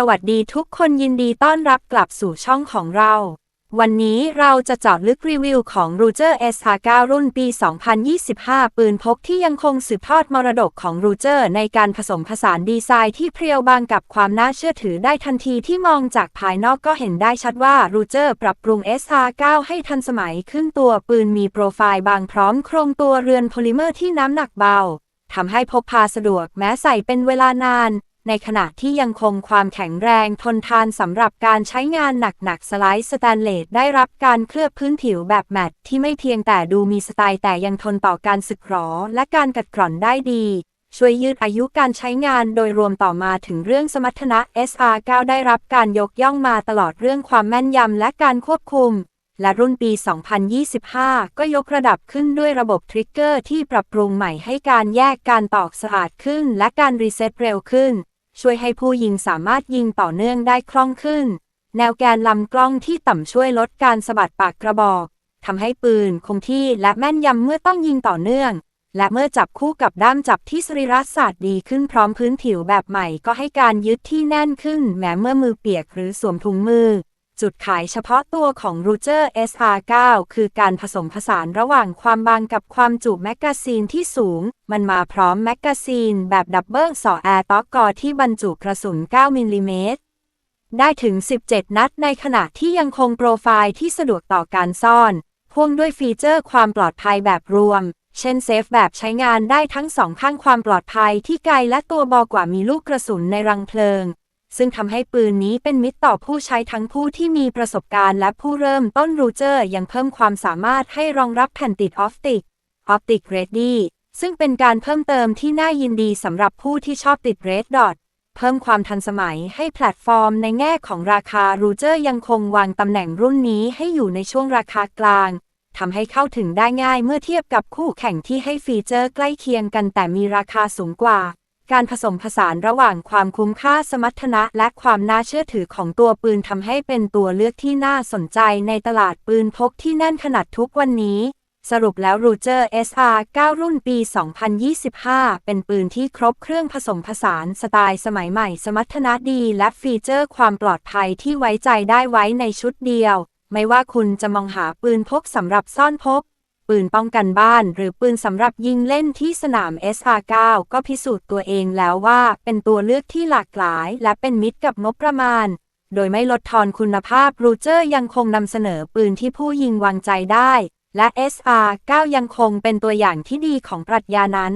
สวัสดีทุกคนยินดีต้อนรับกลับสู่ช่องของเรา วันนี้เราจะเจาะลึกรีวิวของ r u g e r SR9 รุ่นปี 2025 ปืนพกที่ยังคงสืบทอดมรดกของ r u g e r ในการผสมผสานดีไซน์ที่เพรียวบางกับความน่าเชื่อถือได้ทันทีที่มองจากภายนอกก็เห็นได้ชัดว่า r u g e r ปรับปรุง SR9 ให้ทันสมัยขึ้นตัวปืนมีโปรไฟล์บางพร้อมโครงตัวเรือนโพลิเมอร์ที่น้ำหนักเบาทำให้พกพาสะดวกแม้ใส่เป็นเวลานาน ในขณะที่ยังคงความแข็งแรงทนทานสำหรับการใช้งานหนักๆ สไลด์สแตนเลสได้รับการเคลือบพื้นผิวแบบแมตต์ที่ไม่เพียงแต่ดูมีสไตล์แต่ยังทนต่อการสึกหรอและการกัดกร่อนได้ดีช่วยยืดอายุการใช้งานโดยรวมต่อมาถึงเรื่องสมรรถนะ SR9 ได้รับการยกย่องมาตลอดเรื่องความแม่นยำและการควบคุม และรุ่นปี 2025 ก็ยกระดับขึ้นด้วยระบบทริกเกอร์ที่ปรับปรุงใหม่ให้การแยกการตอกสะอาดขึ้น และการรีเซ็ตเร็วขึ้น ช่วยให้ผู้ยิงสามารถยิงต่อเนื่องได้คล่องขึ้น แนวแกนลำกล้องที่ต่ำช่วยลดการสะบัดปากกระบอกทำให้ปืนคงที่และแม่นยำเมื่อต้องยิงต่อเนื่อง และเมื่อจับคู่กับด้ามจับที่สรีระศาสตร์ดีขึ้นพร้อมพื้นผิวแบบใหม่ก็ให้การยึดที่แน่นขึ้น แม้เมื่อมือเปียกหรือสวมถุงมือ จุดขายเฉพาะตัวของ r u g e r SR9 คือการผสมผสานระหว่างความบางกับความจุแมกกาซีนที่สูง มันมาพร้อมแมกกาซีนแบบดับเบิลสอแอร์ต็อกกอที่บรรจุกระสุน 9 มิลลิเมตร ได้ถึง 17 นัดในขณะที่ยังคงโปรไฟล์ที่สะดวกต่อการซ่อน พ่วงด้วยฟีเจอร์ความปลอดภัยแบบรวม เช่นเซฟแบบใช้งานได้ทั้งสองข้างความปลอดภัยที่ไกลและตัวบากว่ามีลูกกระสุนในรังเพลิง ซึ่งทำให้ปืนนี้เป็นมิตรต่อผู้ใช้ทั้งผู้ที่มีประสบการณ์และผู้เริ่มต้นรูเจอร์ยังเพิ่มความสามารถให้รองรับแผ่นติดออปติก Optic Ready ซึ่งเป็นการเพิ่มเติมที่น่ายินดีสำหรับผู้ที่ชอบติด Red Dot เพิ่มความทันสมัยให้แพลตฟอร์มในแง่ของราคา r u g e r ยังคงวางตำแหน่งรุ่นนี้ให้อยู่ในช่วงราคากลางทำให้เข้าถึงได้ง่ายเมื่อเทียบกับคู่แข่งที่ให้ฟีเจอร์ใกล้เคียงกันแต่มีราคาสูงกว่า การผสมผสานระหว่างความคุ้มค่าสมรรถนะ และความน่าเชื่อถือของตัวปืนทำให้เป็นตัวเลือกที่น่าสนใจในตลาดปืนพกที่แน่นขนาดทุกวันนี้ สรุปแล้ว r u g e r SR 9 รุ่นปี 2025 เป็นปืนที่ครบเครื่องผสมผสานสไตล์สมัยใหม่ สมรรถนะดีและฟีเจอร์ความปลอดภัยที่ไว้ใจได้ไว้ในชุดเดียว ไม่ว่าคุณจะมองหาปืนพกสำหรับซ่อนพก ปืนป้องกันบ้าน หรือปืนสำหรับยิงเล่นที่สนาม SR9 ก็พิสูจน์ตัวเองแล้วว่า เป็นตัวเลือกที่หลากหลาย และเป็นมิตรกับงบประมาณ โดยไม่ลดทอนคุณภาพรูเจอร์ยังคงนำเสนอปืนที่ผู้ยิงวางใจได้ และ SR9 ยังคงเป็นตัวอย่างที่ดีของปรัชญานั้น